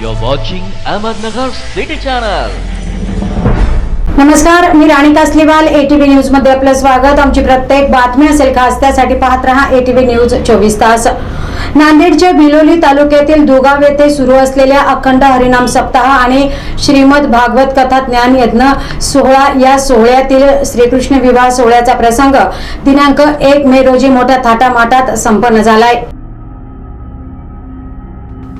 You're watching Ahmednagar City Channel. नमस्कार मी Rani Kasliwal ATV न्यूजमध्ये आपलं स्वागत. आमची प्रत्येक बातमी असेल खास त्यासाठी पाहत रहा एटीव्ही न्यूज चोवीस तास. नांदेडच्या बिलोली तालुक्यातील दुगाव येथे सुरू असलेल्या अखंड हरिनाम सप्ताह आणि श्रीमद भागवत कथा ज्ञान यज्ञ सोहळा या सोहळ्यातील श्रीकृष्ण विवाह सोहळ्याचा प्रसंग दिनांक एक मे रोजी मोठ्या थाटामाटात संपन्न झालाय.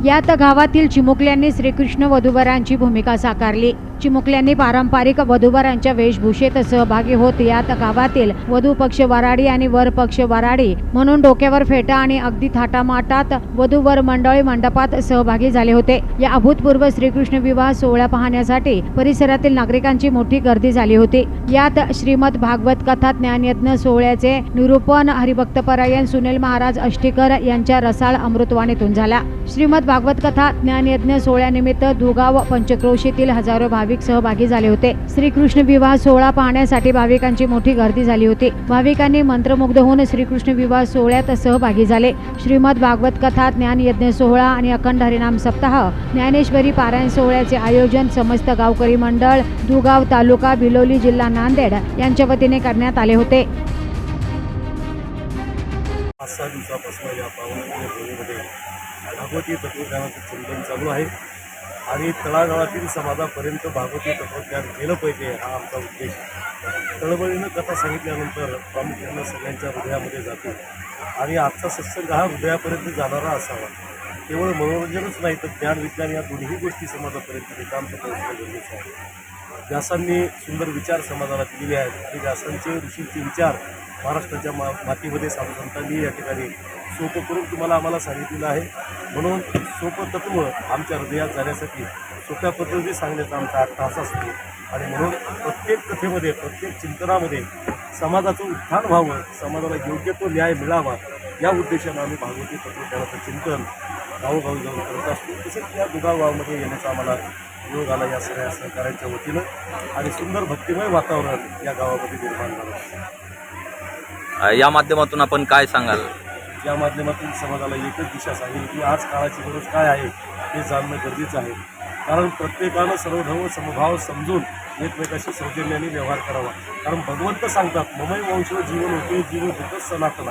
यात गावातील चिमुकल्यांनी श्रीकृष्ण वधूवरांची भूमिका साकारली. चिमुकल्यांनी पारंपरिक वधूवरांच्या वेशभूषेत सहभागी होत. यात गावातील वधू पक्ष वराडी आणि वर पक्ष वराडी म्हणून डोक्यावर फेटा आणि अगदी थाटामाटात वधूवर मंडळी मंडपात सहभागी झाले होते. या अभूतपूर्व श्रीकृष्ण विवाह सोहळा पाहण्यासाठी परिसरातील नागरिकांची मोठी गर्दी झाली होती. यात श्रीमद भागवत कथा ज्ञानयज्ञ सोहळ्याचे निरूपण हरिभक्तपरायण सुनील महाराज अष्टीकर यांच्या रसाळ अमृतवाणीतून झाला. श्रीमद भागवत कथा ज्ञानयज्ञ सोहळ्यानिमित्त दुगाव पंचक्रोशीतील हजारो भाविक सहभागी झाले होते. श्रीकृष्ण विवाह सोहळा पाहण्यासाठी भाविकांची मोठी गर्दी झाली होती. भाविकांनी मंत्रमुग्ध होऊन श्रीकृष्ण विवाह सोहळ्यात सहभागी झाले. श्रीमद भागवत कथा ज्ञान यज्ञ सोहळा आणि अखंड हरिनाम सप्ताह ज्ञानेश्वरी पारायण सोहळ्याचे आयोजन समस्त गावकरी मंडळ दुगाव तालुका बिलोली जिल्हा नांदेड यांच्या वतीने करण्यात आले होते. पाच सहा दिवसापासून या पावसाच्या भूमीमध्ये भागवती तत्वज्ञानाचं चिंतन चालू आहे. आणि तळागाळातील समाजापर्यंत भागवती तत्वज्ञान गेलं पाहिजे हा आमचा उद्देश. तळबळीनं कथा सांगितल्यानंतर प्रामुख्यानं सगळ्यांच्या हृदयामध्ये जातो आणि आजचा सत्संग हा हृदयापर्यंत जाणारा असावा. केवळ मनोरंजनच नाही तर ज्ञान विज्ञान या दोन्ही गोष्टी समाजापर्यंत काम करणं गरजेचं आहे. व्यासांनी सुंदर विचार समाजाला दिलेले आहेत. आणि व्यासांचे ऋषींचे विचार महाराष्ट्राच्या मा मातीमध्ये साधुसंतांनी या ठिकाणी सोपं करून तुम्हाला आम्हाला सांगितलेलं आहे. म्हणून सोपं तत्व आमच्या हृदयात जाण्यासाठी सोप्या पद्धतीने सांगण्याचा आमचा अट्टहास असतो आणि म्हणून प्रत्येक कथेमध्ये प्रत्येक चिंतनामध्ये समाजाचं उत्थान व्हावं समाजाला योग्य तो न्याय मिळावा या उद्देशानं आम्ही भागवती तत्वज्ञानाचं चिंतन गावोगावी जाऊन करत असतो. तसेच या दुगावगावामध्ये येण्याचा आम्हाला योग आला या सगळ्या सहकाऱ्यांच्या वतीनं. आणि सुंदर भक्तिमय वातावरण या गावामध्ये निर्माण झालं. अ, या माध्यमातून आपण काय सांगाल? या माध्यमातून समाजाला एकच दिशा सांगेल की आज काळाची गरज काय आहे हे जाणणं गरजेचं आहे. कारण प्रत्येकानं सर्वधर्म समभाव समजून एकमेकाशी सौजन्याने व्यवहार करावा. कारण भगवंत सांगतात ममय वंश जीवन होते जीवन होतं सनातन.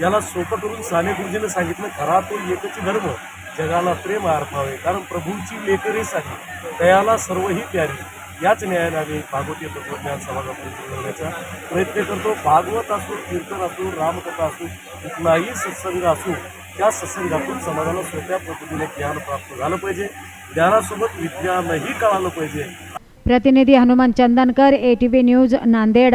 याला सोपं करून साने गुरुजीने सांगितलं खरा तो एकच धर्म जगाला प्रेम अर्पावे कारण प्रभूची आहे दयाला सर्वही प्यारी. याच न्यायाने आम्ही भागवती तत्वज्ञान समाजापर्यंत मिळवण्याचा प्रयत्न करतो. भागवत असो कीर्तन असो रामकथा असो कुठलाही सत्संग असो त्या सत्संगातून समाजाला सोप्या पद्धतीने ज्ञान प्राप्त झालं पाहिजे. ज्ञानासोबत विज्ञानही कळालं पाहिजे. प्रतिनिधी हनुमान चंदनकर एटीव्ही न्यूज नांदेड.